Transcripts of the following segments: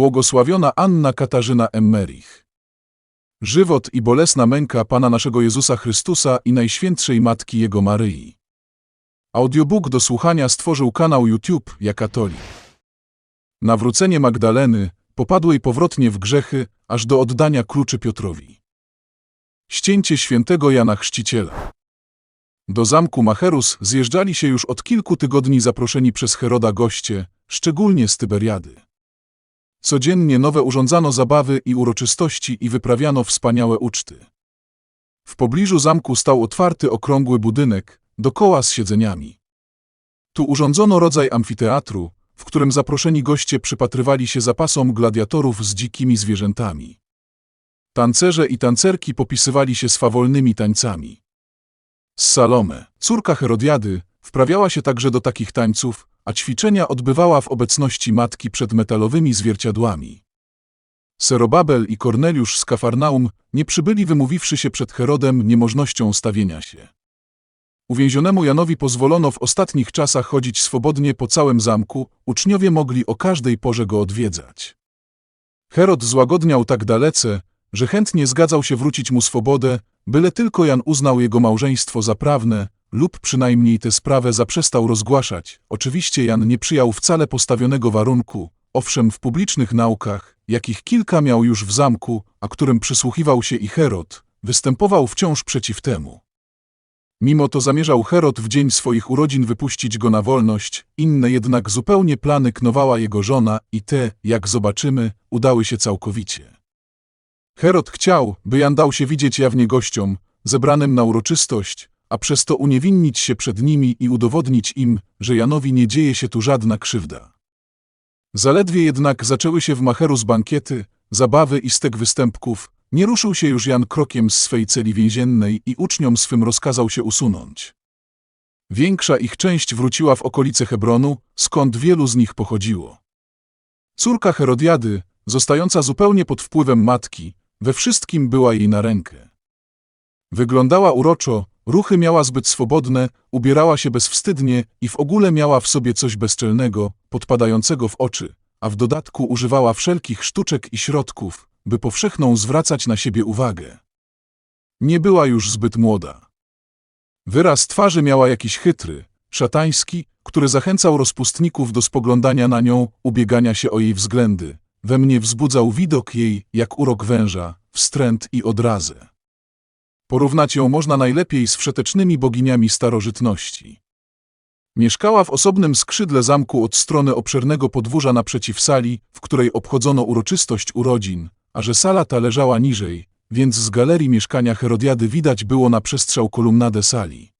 Błogosławiona Anna Katarzyna Emmerich. Żywot i bolesna męka Pana naszego Jezusa Chrystusa i Najświętszej Matki Jego Maryi. Audiobook do słuchania stworzył kanał YouTube Ja Katolik. Nawrócenie Magdaleny, popadłej powrotnie w grzechy, aż do oddania kluczy Piotrowi. Ścięcie świętego Jana Chrzciciela. Do zamku Macherus zjeżdżali się już od kilku tygodni zaproszeni przez Heroda goście, szczególnie z Tyberiady. Codziennie nowe urządzano zabawy i uroczystości i wyprawiano wspaniałe uczty. W pobliżu zamku stał otwarty okrągły budynek, dokoła z siedzeniami. Tu urządzono rodzaj amfiteatru, w którym zaproszeni goście przypatrywali się zapasom gladiatorów z dzikimi zwierzętami. Tancerze i tancerki popisywali się swawolnymi tańcami. Salome, córka Herodiady, wprawiała się także do takich tańców, a ćwiczenia odbywała w obecności matki przed metalowymi zwierciadłami. Serobabel i Korneliusz z Kafarnaum nie przybyli wymówiwszy się przed Herodem niemożnością stawienia się. Uwięzionemu Janowi pozwolono w ostatnich czasach chodzić swobodnie po całym zamku, uczniowie mogli o każdej porze go odwiedzać. Herod złagodniał tak dalece, że chętnie zgadzał się wrócić mu swobodę, byle tylko Jan uznał jego małżeństwo za prawne, lub przynajmniej tę sprawę zaprzestał rozgłaszać. Oczywiście Jan nie przyjął wcale postawionego warunku, owszem w publicznych naukach, jakich kilka miał już w zamku, a którym przysłuchiwał się i Herod, występował wciąż przeciw temu. Mimo to zamierzał Herod w dzień swoich urodzin wypuścić go na wolność, inne jednak zupełnie plany knowała jego żona i te, jak zobaczymy, udały się całkowicie. Herod chciał, by Jan dał się widzieć jawnie gościom, zebranym na uroczystość, a przez to uniewinnić się przed nimi i udowodnić im, że Janowi nie dzieje się tu żadna krzywda. Zaledwie jednak zaczęły się w Macherus bankiety, zabawy i stek występków, nie ruszył się już Jan krokiem z swej celi więziennej i uczniom swym rozkazał się usunąć. Większa ich część wróciła w okolice Hebronu, skąd wielu z nich pochodziło. Córka Herodiady, zostająca zupełnie pod wpływem matki, we wszystkim była jej na rękę. Wyglądała uroczo, ruchy miała zbyt swobodne, ubierała się bezwstydnie i w ogóle miała w sobie coś bezczelnego, podpadającego w oczy, a w dodatku używała wszelkich sztuczek i środków, by powszechną zwracać na siebie uwagę. Nie była już zbyt młoda. Wyraz twarzy miała jakiś chytry, szatański, który zachęcał rozpustników do spoglądania na nią, ubiegania się o jej względy. We mnie wzbudzał widok jej, jak urok węża, wstręt i odrazę. Porównać ją można najlepiej z wszetecznymi boginiami starożytności. Mieszkała w osobnym skrzydle zamku od strony obszernego podwórza naprzeciw sali, w której obchodzono uroczystość urodzin, a że sala ta leżała niżej, więc z galerii mieszkania Herodiady widać było na przestrzał kolumnadę sali.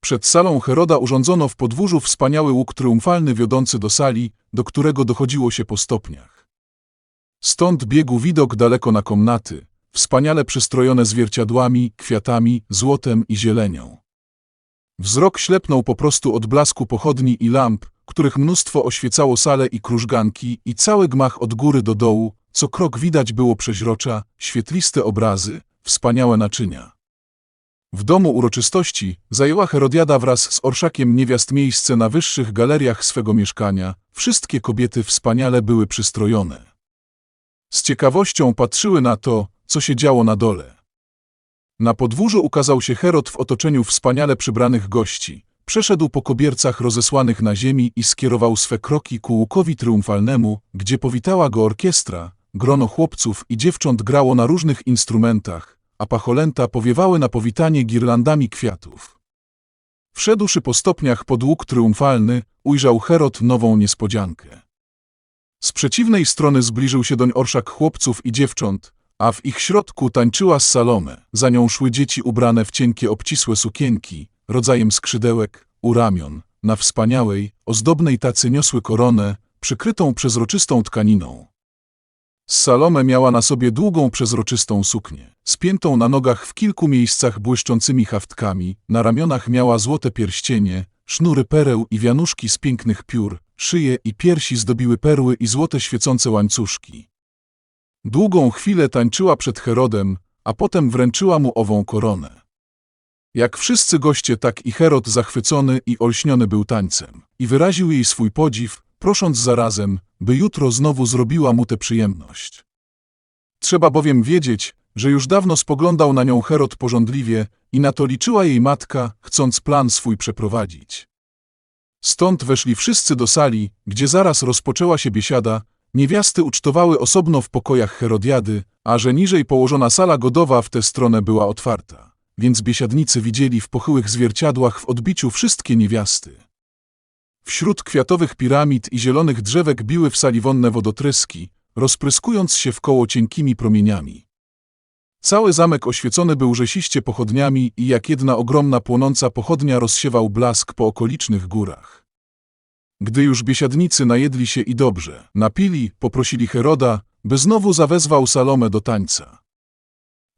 Przed salą Heroda urządzono w podwórzu wspaniały łuk triumfalny wiodący do sali, do którego dochodziło się po stopniach. Stąd biegł widok daleko na komnaty, wspaniale przystrojone zwierciadłami, kwiatami, złotem i zielenią. Wzrok ślepnął po prostu od blasku pochodni i lamp, których mnóstwo oświecało salę i krużganki i cały gmach od góry do dołu, co krok widać było przeźrocza, świetliste obrazy, wspaniałe naczynia. W domu uroczystości zajęła Herodiada wraz z orszakiem niewiast miejsce na wyższych galeriach swego mieszkania, wszystkie kobiety wspaniale były przystrojone. Z ciekawością patrzyły na to, co się działo na dole. Na podwórzu ukazał się Herod w otoczeniu wspaniale przybranych gości. Przeszedł po kobiercach rozesłanych na ziemi i skierował swe kroki ku łukowi triumfalnemu, gdzie powitała go orkiestra, grono chłopców i dziewcząt grało na różnych instrumentach, a pacholęta powiewały na powitanie girlandami kwiatów. Wszedłszy po stopniach pod łuk triumfalny, ujrzał Herod nową niespodziankę. Z przeciwnej strony zbliżył się doń orszak chłopców i dziewcząt, a w ich środku tańczyła Salome. Za nią szły dzieci ubrane w cienkie obcisłe sukienki, rodzajem skrzydełek, u ramion. Na wspaniałej, ozdobnej tacy niosły koronę, przykrytą przezroczystą tkaniną. Salome miała na sobie długą przezroczystą suknię, spiętą na nogach w kilku miejscach błyszczącymi haftkami, na ramionach miała złote pierścienie, sznury pereł i wianuszki z pięknych piór, szyję i piersi zdobiły perły i złote świecące łańcuszki. Długą chwilę tańczyła przed Herodem, a potem wręczyła mu ową koronę. Jak wszyscy goście, tak i Herod zachwycony i olśniony był tańcem i wyraził jej swój podziw, prosząc zarazem, by jutro znowu zrobiła mu tę przyjemność. Trzeba bowiem wiedzieć, że już dawno spoglądał na nią Herod pożądliwie i na to liczyła jej matka, chcąc plan swój przeprowadzić. Stąd weszli wszyscy do sali, gdzie zaraz rozpoczęła się biesiada, niewiasty ucztowały osobno w pokojach Herodiady, a że niżej położona sala godowa w tę stronę była otwarta, więc biesiadnicy widzieli w pochyłych zwierciadłach w odbiciu wszystkie niewiasty. Wśród kwiatowych piramid i zielonych drzewek biły w sali wonne wodotryski, rozpryskując się wkoło cienkimi promieniami. Cały zamek oświecony był rzesiście pochodniami i jak jedna ogromna płonąca pochodnia rozsiewał blask po okolicznych górach. Gdy już biesiadnicy najedli się i dobrze napili, poprosili Heroda, by znowu zawezwał Salomę do tańca.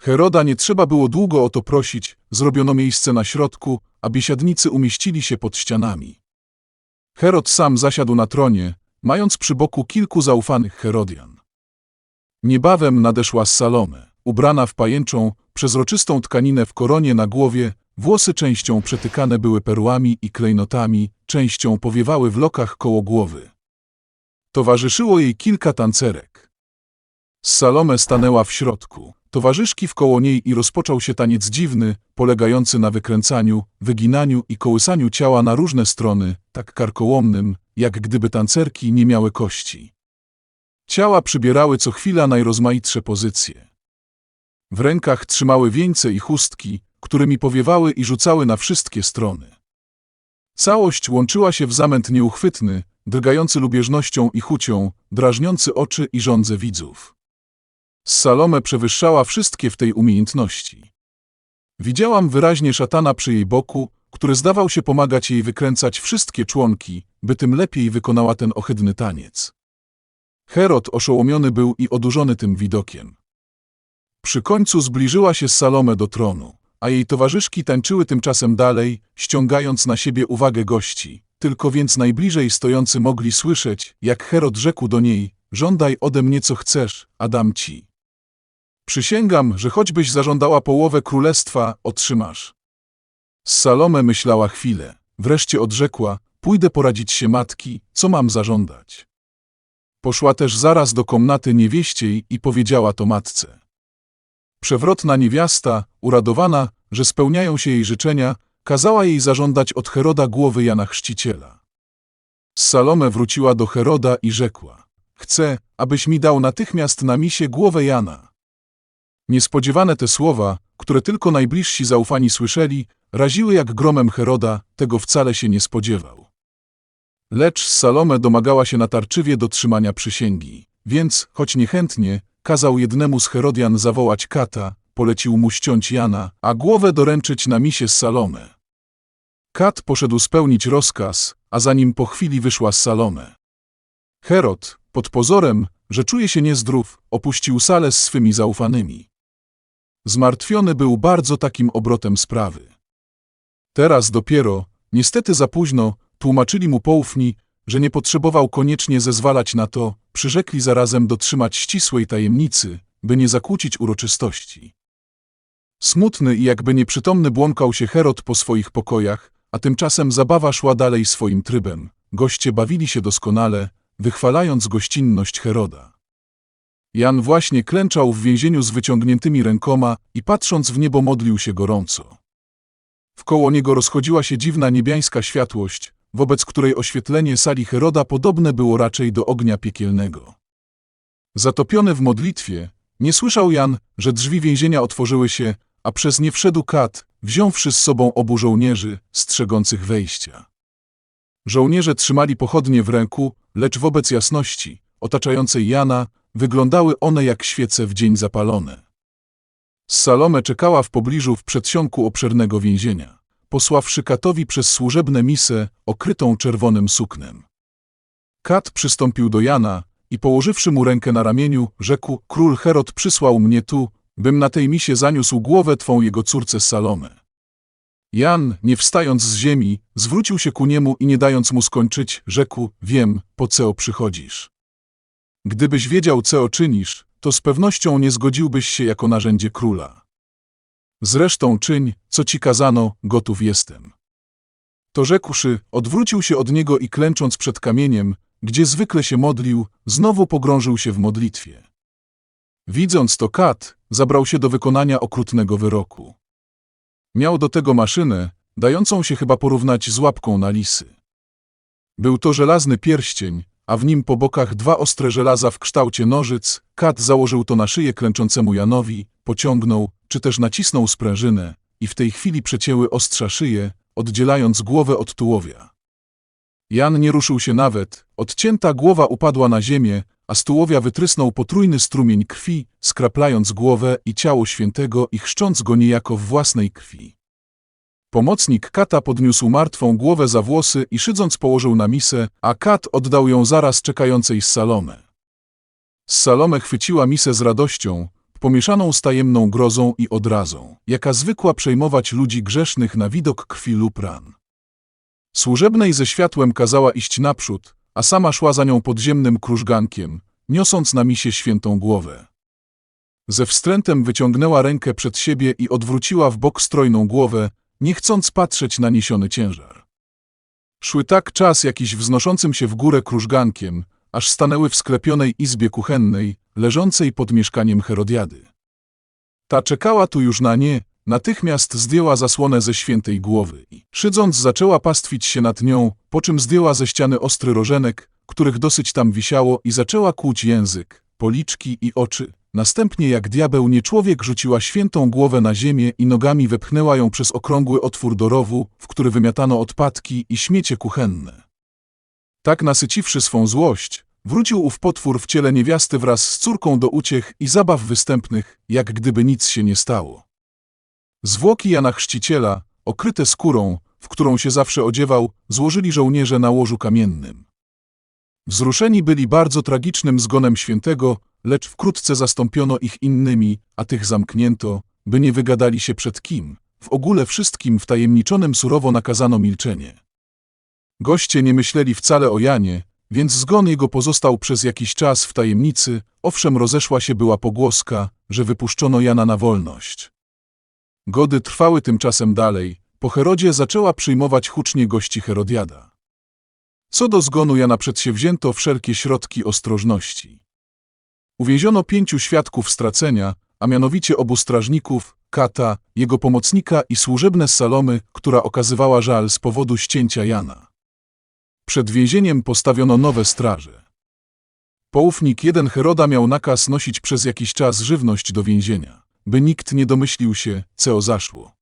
Heroda nie trzeba było długo o to prosić, zrobiono miejsce na środku, a biesiadnicy umieścili się pod ścianami. Herod sam zasiadł na tronie, mając przy boku kilku zaufanych Herodian. Niebawem nadeszła Salome, ubrana w pajęczą, przezroczystą tkaninę w koronie na głowie, włosy częścią przetykane były perłami i klejnotami, częścią powiewały w lokach koło głowy. Towarzyszyło jej kilka tancerek. Salome stanęła w środku, towarzyszki wkoło niej i rozpoczął się taniec dziwny, polegający na wykręcaniu, wyginaniu i kołysaniu ciała na różne strony, tak karkołomnym, jak gdyby tancerki nie miały kości. Ciała przybierały co chwila najrozmaitsze pozycje. W rękach trzymały wieńce i chustki, którymi powiewały i rzucały na wszystkie strony. Całość łączyła się w zamęt nieuchwytny, drgający lubieżnością i chucią, drażniący oczy i żądze widzów. Salome przewyższała wszystkie w tej umiejętności. Widziałam wyraźnie szatana przy jej boku, który zdawał się pomagać jej wykręcać wszystkie członki, by tym lepiej wykonała ten ohydny taniec. Herod oszołomiony był i odurzony tym widokiem. Przy końcu zbliżyła się Salome do tronu, a jej towarzyszki tańczyły tymczasem dalej, ściągając na siebie uwagę gości. Tylko więc najbliżej stojący mogli słyszeć, jak Herod rzekł do niej, żądaj ode mnie co chcesz, a dam ci. Przysięgam, że choćbyś zażądała połowę królestwa, otrzymasz. Salome myślała chwilę, wreszcie odrzekła, pójdę poradzić się matki, co mam zażądać. Poszła też zaraz do komnaty niewieściej i powiedziała to matce. Przewrotna niewiasta, uradowana, że spełniają się jej życzenia, kazała jej zażądać od Heroda głowy Jana Chrzciciela. Salome wróciła do Heroda i rzekła, chcę, abyś mi dał natychmiast na misie głowę Jana. Niespodziewane te słowa, które tylko najbliżsi zaufani słyszeli, raziły jak gromem Heroda, tego wcale się nie spodziewał. Lecz Salome domagała się natarczywie dotrzymania przysięgi, więc, choć niechętnie, kazał jednemu z Herodian zawołać kata, polecił mu ściąć Jana, a głowę doręczyć na misie z Salome. Kat poszedł spełnić rozkaz, a za nim po chwili wyszła z Salome. Herod, pod pozorem, że czuje się niezdrów, opuścił salę z swymi zaufanymi. Zmartwiony był bardzo takim obrotem sprawy. Teraz dopiero, niestety za późno, tłumaczyli mu poufni, że nie potrzebował koniecznie zezwalać na to, przyrzekli zarazem dotrzymać ścisłej tajemnicy, by nie zakłócić uroczystości. Smutny i jakby nieprzytomny błąkał się Herod po swoich pokojach, a tymczasem zabawa szła dalej swoim trybem. Goście bawili się doskonale, wychwalając gościnność Heroda. Jan właśnie klęczał w więzieniu z wyciągniętymi rękoma i patrząc w niebo modlił się gorąco. Wkoło niego rozchodziła się dziwna niebiańska światłość, wobec której oświetlenie sali Heroda podobne było raczej do ognia piekielnego. Zatopiony w modlitwie, nie słyszał Jan, że drzwi więzienia otworzyły się, a przez nie wszedł kat, wziąwszy z sobą obu żołnierzy, strzegących wejścia. Żołnierze trzymali pochodnie w ręku, lecz wobec jasności, otaczającej Jana, wyglądały one jak świece w dzień zapalone. Salome czekała w pobliżu w przedsionku obszernego więzienia, posławszy katowi przez służebne misę okrytą czerwonym suknem. Kat przystąpił do Jana i położywszy mu rękę na ramieniu, rzekł, król Herod przysłał mnie tu, bym na tej misie zaniósł głowę twą jego córce Salome. Jan, nie wstając z ziemi, zwrócił się ku niemu i nie dając mu skończyć, rzekł, wiem, po co przychodzisz. Gdybyś wiedział, co czynisz, to z pewnością nie zgodziłbyś się jako narzędzie króla. Zresztą czyń, co ci kazano, gotów jestem. To rzekłszy, odwrócił się od niego i klęcząc przed kamieniem, gdzie zwykle się modlił, znowu pogrążył się w modlitwie. Widząc to kat, zabrał się do wykonania okrutnego wyroku. Miał do tego maszynę, dającą się chyba porównać z łapką na lisy. Był to żelazny pierścień, a w nim po bokach dwa ostre żelaza w kształcie nożyc. Kat założył to na szyję klęczącemu Janowi, pociągnął, czy też nacisnął sprężynę i w tej chwili przecięły ostrza szyję, oddzielając głowę od tułowia. Jan nie ruszył się nawet, odcięta głowa upadła na ziemię, a z tułowia wytrysnął potrójny strumień krwi, skraplając głowę i ciało świętego i chrzcząc go niejako w własnej krwi. Pomocnik kata podniósł martwą głowę za włosy i szydząc położył na misę, a kat oddał ją zaraz czekającej z Salome. Salome chwyciła misę z radością, pomieszaną z tajemną grozą i odrazą, jaka zwykła przejmować ludzi grzesznych na widok krwi lub ran. Służebnej ze światłem kazała iść naprzód, a sama szła za nią podziemnym krużgankiem, niosąc na misie świętą głowę. Ze wstrętem wyciągnęła rękę przed siebie i odwróciła w bok strojną głowę, nie chcąc patrzeć na niesiony ciężar. Szły tak czas jakiś wznoszącym się w górę krużgankiem, aż stanęły w sklepionej izbie kuchennej, leżącej pod mieszkaniem Herodiady. Ta czekała tu już na nie, natychmiast zdjęła zasłonę ze świętej głowy i, szydząc, zaczęła pastwić się nad nią, po czym zdjęła ze ściany ostry rożenek, których dosyć tam wisiało i zaczęła kłuć język, policzki i oczy. Następnie jak diabeł nie człowiek rzuciła świętą głowę na ziemię i nogami wepchnęła ją przez okrągły otwór do rowu, w który wymiatano odpadki i śmiecie kuchenne. Tak nasyciwszy swą złość, wrócił ów potwór w ciele niewiasty wraz z córką do uciech i zabaw występnych, jak gdyby nic się nie stało. Zwłoki Jana Chrzciciela, okryte skórą, w którą się zawsze odziewał, złożyli żołnierze na łożu kamiennym. Wzruszeni byli bardzo tragicznym zgonem świętego, lecz wkrótce zastąpiono ich innymi, a tych zamknięto, by nie wygadali się przed kim. W ogóle wszystkim wtajemniczonym surowo nakazano milczenie. Goście nie myśleli wcale o Janie, więc zgon jego pozostał przez jakiś czas w tajemnicy, owszem rozeszła się była pogłoska, że wypuszczono Jana na wolność. Gody trwały tymczasem dalej, po Herodzie zaczęła przyjmować hucznie gości Herodiada. Co do zgonu Jana przedsięwzięto wszelkie środki ostrożności. Uwięziono pięciu świadków stracenia, a mianowicie obu strażników, Kata, jego pomocnika i służebne Salomy, która okazywała żal z powodu ścięcia Jana. Przed więzieniem postawiono nowe straże. Poufnik jeden Heroda miał nakaz nosić przez jakiś czas żywność do więzienia, by nikt nie domyślił się, co zaszło.